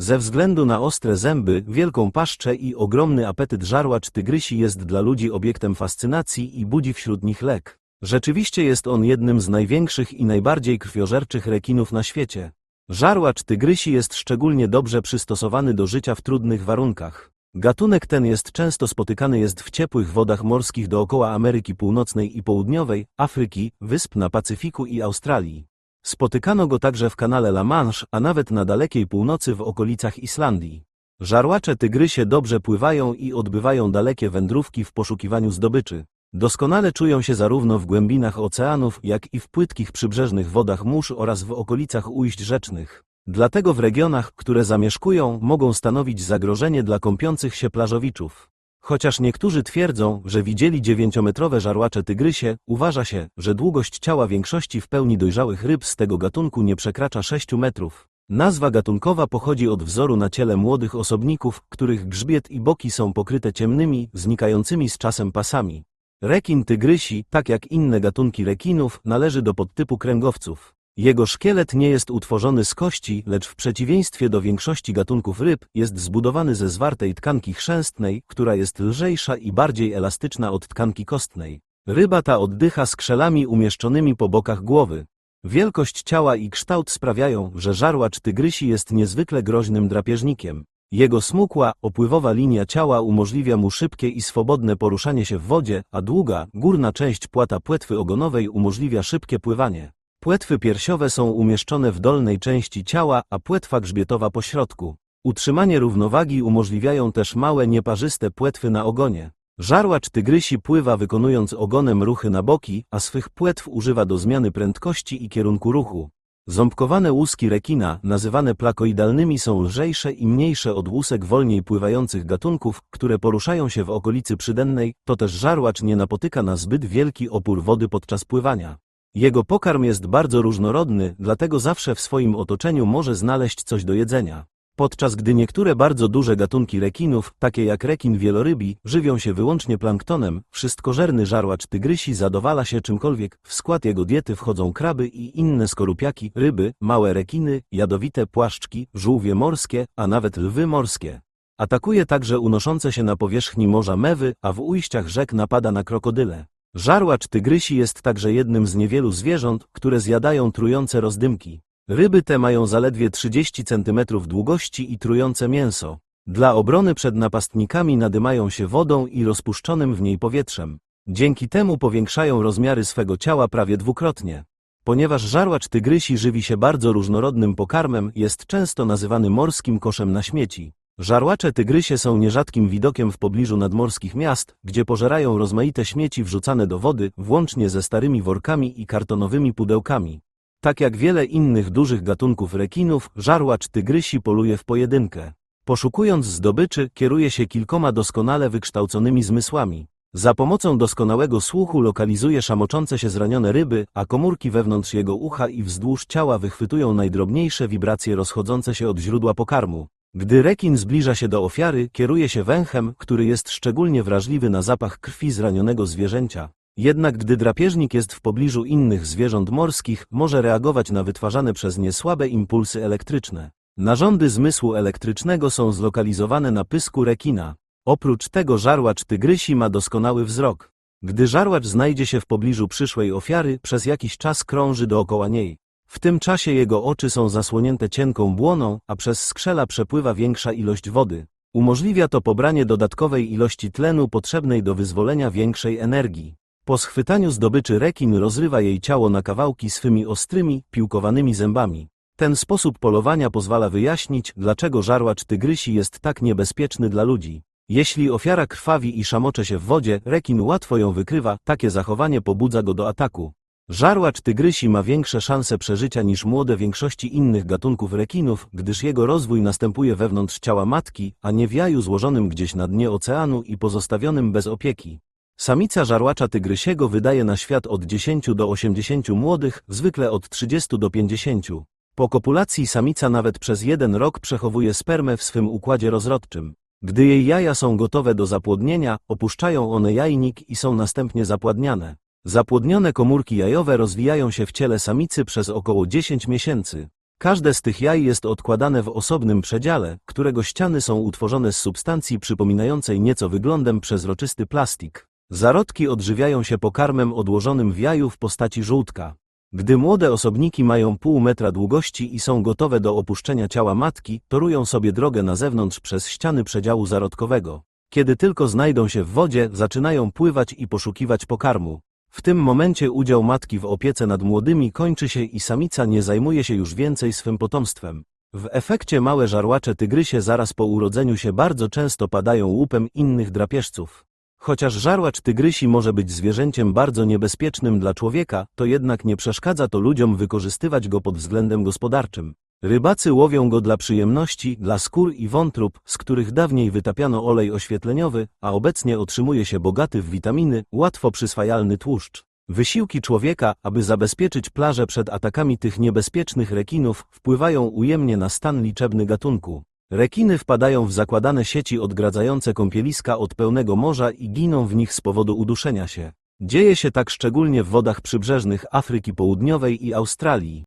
Ze względu na ostre zęby, wielką paszczę i ogromny apetyt żarłacz tygrysi jest dla ludzi obiektem fascynacji i budzi wśród nich lek. Rzeczywiście jest on jednym z największych i najbardziej krwiożerczych rekinów na świecie. Żarłacz tygrysi jest szczególnie dobrze przystosowany do życia w trudnych warunkach. Gatunek ten jest często spotykany jest w ciepłych wodach morskich dookoła Ameryki Północnej i Południowej, Afryki, wysp na Pacyfiku i Australii. Spotykano go także w kanale La Manche, a nawet na dalekiej północy w okolicach Islandii. Żarłacze tygrysie dobrze pływają i odbywają dalekie wędrówki w poszukiwaniu zdobyczy. Doskonale czują się zarówno w głębinach oceanów, jak i w płytkich przybrzeżnych wodach mórz oraz w okolicach ujść rzecznych. Dlatego w regionach, które zamieszkują, mogą stanowić zagrożenie dla kąpiących się plażowiczów. Chociaż niektórzy twierdzą, że widzieli dziewięciometrowe żarłacze tygrysie, uważa się, że długość ciała większości w pełni dojrzałych ryb z tego gatunku nie przekracza 6 metrów. Nazwa gatunkowa pochodzi od wzoru na ciele młodych osobników, których grzbiet i boki są pokryte ciemnymi, znikającymi z czasem pasami. Rekin tygrysi, tak jak inne gatunki rekinów, należy do podtypu kręgowców. Jego szkielet nie jest utworzony z kości, lecz w przeciwieństwie do większości gatunków ryb, jest zbudowany ze zwartej tkanki chrzęstnej, która jest lżejsza i bardziej elastyczna od tkanki kostnej. Ryba ta oddycha skrzelami umieszczonymi po bokach głowy. Wielkość ciała i kształt sprawiają, że żarłacz tygrysi jest niezwykle groźnym drapieżnikiem. Jego smukła, opływowa linia ciała umożliwia mu szybkie i swobodne poruszanie się w wodzie, a długa, górna część płata płetwy ogonowej umożliwia szybkie pływanie. Płetwy piersiowe są umieszczone w dolnej części ciała, a płetwa grzbietowa po środku. Utrzymanie równowagi umożliwiają też małe nieparzyste płetwy na ogonie. Żarłacz tygrysi pływa wykonując ogonem ruchy na boki, a swych płetw używa do zmiany prędkości i kierunku ruchu. Ząbkowane łuski rekina, nazywane plakoidalnymi są lżejsze i mniejsze od łusek wolniej pływających gatunków, które poruszają się w okolicy przydennej, to też żarłacz nie napotyka na zbyt wielki opór wody podczas pływania. Jego pokarm jest bardzo różnorodny, dlatego zawsze w swoim otoczeniu może znaleźć coś do jedzenia. Podczas gdy niektóre bardzo duże gatunki rekinów, takie jak rekin wielorybi, żywią się wyłącznie planktonem, wszystkożerny żarłacz tygrysi zadowala się czymkolwiek, w skład jego diety wchodzą kraby i inne skorupiaki, ryby, małe rekiny, jadowite płaszczki, żółwie morskie, a nawet lwy morskie. Atakuje także unoszące się na powierzchni morza mewy, a w ujściach rzek napada na krokodyle. Żarłacz tygrysi jest także jednym z niewielu zwierząt, które zjadają trujące rozdymki. Ryby te mają zaledwie 30 cm długości i trujące mięso. Dla obrony przed napastnikami nadymają się wodą i rozpuszczonym w niej powietrzem. Dzięki temu powiększają rozmiary swego ciała prawie dwukrotnie. Ponieważ żarłacz tygrysi żywi się bardzo różnorodnym pokarmem, jest często nazywany morskim koszem na śmieci. Żarłacze tygrysie są nierzadkim widokiem w pobliżu nadmorskich miast, gdzie pożerają rozmaite śmieci wrzucane do wody, włącznie ze starymi workami i kartonowymi pudełkami. Tak jak wiele innych dużych gatunków rekinów, żarłacz tygrysi poluje w pojedynkę. Poszukując zdobyczy, kieruje się kilkoma doskonale wykształconymi zmysłami. Za pomocą doskonałego słuchu lokalizuje szamoczące się zranione ryby, a komórki wewnątrz jego ucha i wzdłuż ciała wychwytują najdrobniejsze wibracje rozchodzące się od źródła pokarmu. Gdy rekin zbliża się do ofiary, kieruje się węchem, który jest szczególnie wrażliwy na zapach krwi zranionego zwierzęcia. Jednak gdy drapieżnik jest w pobliżu innych zwierząt morskich, może reagować na wytwarzane przez nie słabe impulsy elektryczne. Narządy zmysłu elektrycznego są zlokalizowane na pysku rekina. Oprócz tego żarłacz tygrysi ma doskonały wzrok. Gdy żarłacz znajdzie się w pobliżu przyszłej ofiary, przez jakiś czas krąży dookoła niej. W tym czasie jego oczy są zasłonięte cienką błoną, a przez skrzela przepływa większa ilość wody. Umożliwia to pobranie dodatkowej ilości tlenu potrzebnej do wyzwolenia większej energii. Po schwytaniu zdobyczy rekin rozrywa jej ciało na kawałki swymi ostrymi, piłkowanymi zębami. Ten sposób polowania pozwala wyjaśnić, dlaczego żarłacz tygrysi jest tak niebezpieczny dla ludzi. Jeśli ofiara krwawi i szamocze się w wodzie, rekin łatwo ją wykrywa, takie zachowanie pobudza go do ataku. Żarłacz tygrysi ma większe szanse przeżycia niż młode większości innych gatunków rekinów, gdyż jego rozwój następuje wewnątrz ciała matki, a nie w jaju złożonym gdzieś na dnie oceanu i pozostawionym bez opieki. Samica żarłacza tygrysiego wydaje na świat od 10 do 80 młodych, zwykle od 30 do 50. Po kopulacji samica nawet przez jeden rok przechowuje spermę w swym układzie rozrodczym. Gdy jej jaja są gotowe do zapłodnienia, opuszczają one jajnik i są następnie zapładniane. Zapłodnione komórki jajowe rozwijają się w ciele samicy przez około 10 miesięcy. Każde z tych jaj jest odkładane w osobnym przedziale, którego ściany są utworzone z substancji przypominającej nieco wyglądem przezroczysty plastik. Zarodki odżywiają się pokarmem odłożonym w jaju w postaci żółtka. Gdy młode osobniki mają pół metra długości i są gotowe do opuszczenia ciała matki, torują sobie drogę na zewnątrz przez ściany przedziału zarodkowego. Kiedy tylko znajdą się w wodzie, zaczynają pływać i poszukiwać pokarmu. W tym momencie udział matki w opiece nad młodymi kończy się i samica nie zajmuje się już więcej swym potomstwem. W efekcie małe żarłacze tygrysie zaraz po urodzeniu się bardzo często padają łupem innych drapieżców. Chociaż żarłacz tygrysi może być zwierzęciem bardzo niebezpiecznym dla człowieka, to jednak nie przeszkadza to ludziom wykorzystywać go pod względem gospodarczym. Rybacy łowią go dla przyjemności, dla skór i wątrób, z których dawniej wytapiano olej oświetleniowy, a obecnie otrzymuje się bogaty w witaminy, łatwo przyswajalny tłuszcz. Wysiłki człowieka, aby zabezpieczyć plażę przed atakami tych niebezpiecznych rekinów, wpływają ujemnie na stan liczebny gatunku. Rekiny wpadają w zakładane sieci odgradzające kąpieliska od pełnego morza i giną w nich z powodu uduszenia się. Dzieje się tak szczególnie w wodach przybrzeżnych Afryki Południowej i Australii.